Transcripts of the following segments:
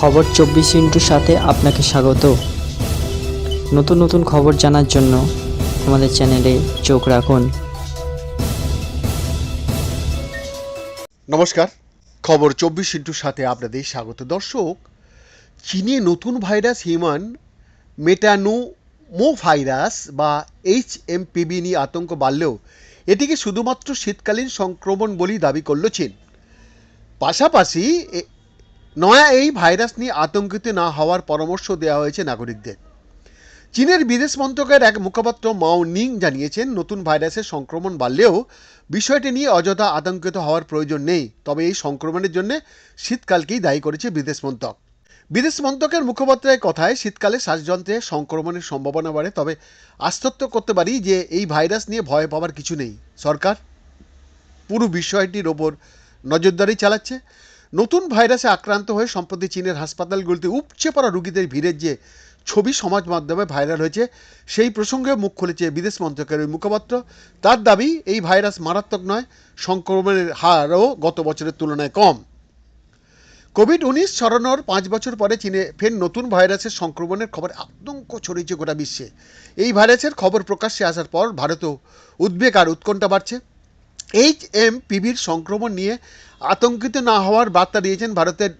খবর চব্বিশ ইন্টুর সাথে আপনাকে স্বাগত। নতুন নতুন খবর জানার জন্য আমাদের চ্যানেলে চোখ রাখুন। নমস্কার, খবর চব্বিশ ইন্টুর সাথে আপনাদের স্বাগত। দর্শক, চীনে নতুন ভাইরাস হিউম্যান মেটানোমো ভাইরাস বা এইচ এমপিবি নিয়ে আতঙ্ক বাড়লেও এটিকে শুধুমাত্র শীতকালীন সংক্রমণ বলেই দাবি করল চীন। পাশাপাশি নয়া এই ভাইরাস নিয়ে আতঙ্কিত না হওয়ার পরামর্শ দেওয়া হয়েছে নাগরিকদের। চীনের বিদেশ মন্ত্রকের এক মুখপাত্র মাও নিং জানিয়েছেন, নতুন ভাইরাসের সংক্রমণ বাড়লেও বিষয়টি নিয়ে অযথা আতঙ্কিত হওয়ার প্রয়োজন নেই। তবে এই সংক্রমণের জন্য শীতকালকেই দায়ী করেছে বিদেশ মন্ত্রক। বিদেশ মন্ত্রকের মুখপাত্রের কথায় শীতকালে শ্বাসযন্ত্রে সংক্রমণের সম্ভাবনা বাড়ে, তবে আশ্বস্ত করতে পারি যে এই ভাইরাস নিয়ে ভয় পাওয়ার কিছু নেই। সরকার পুরো বিষয়টির ওপর নজরদারি চালাচ্ছে। নতুন ভাইরাসে আক্রান্ত হয়ে সম্প্রতি চীনের হাসপাতালগুলিতে উপচে পড়া রোগীদের ভিড়ের যে ছবি সমাজ মাধ্যমে ভাইরাল হয়েছে, সেই প্রসঙ্গে মুখ খুলেছে বিদেশ মন্ত্রকের ওই মুখপাত্র। তার দাবি, এই ভাইরাস মারাত্মক নয়, সংক্রমণের হারও গত বছরের তুলনায় কম। কোভিড উনিশ ছড়ানোর পাঁচ বছর পরে চীনে ফের নতুন ভাইরাসের সংক্রমণের খবর আতঙ্ক ছড়িয়েছে গোটা বিশ্বে। এই ভাইরাসের খবর প্রকাশ্যে আসার পর ভারতেও উদ্বেগ আর উৎকণ্ঠা বাড়ছে। এইচ এম পিভির সংক্রমণ নিয়ে আতঙ্কিত না হওয়ার বার্তা দিয়েছেন ভারতের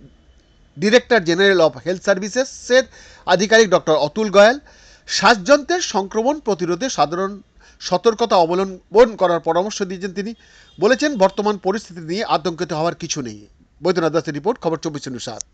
ডিরেক্টর জেনারেল অফ হেলথ সার্ভিসেসের আধিকারিক ডক্টর অতুল গোয়াল। শ্বাসযন্ত্রের সংক্রমণ প্রতিরোধে সাধারণ সতর্কতা অবলম্বন করার পরামর্শ দিয়েছেন তিনি। বলেছেন, বর্তমান পরিস্থিতি নিয়ে আতঙ্কিত হওয়ার কিছু নেই। বৈদ্যনাথ দাসের রিপোর্ট, খবর চব্বিশ সাত।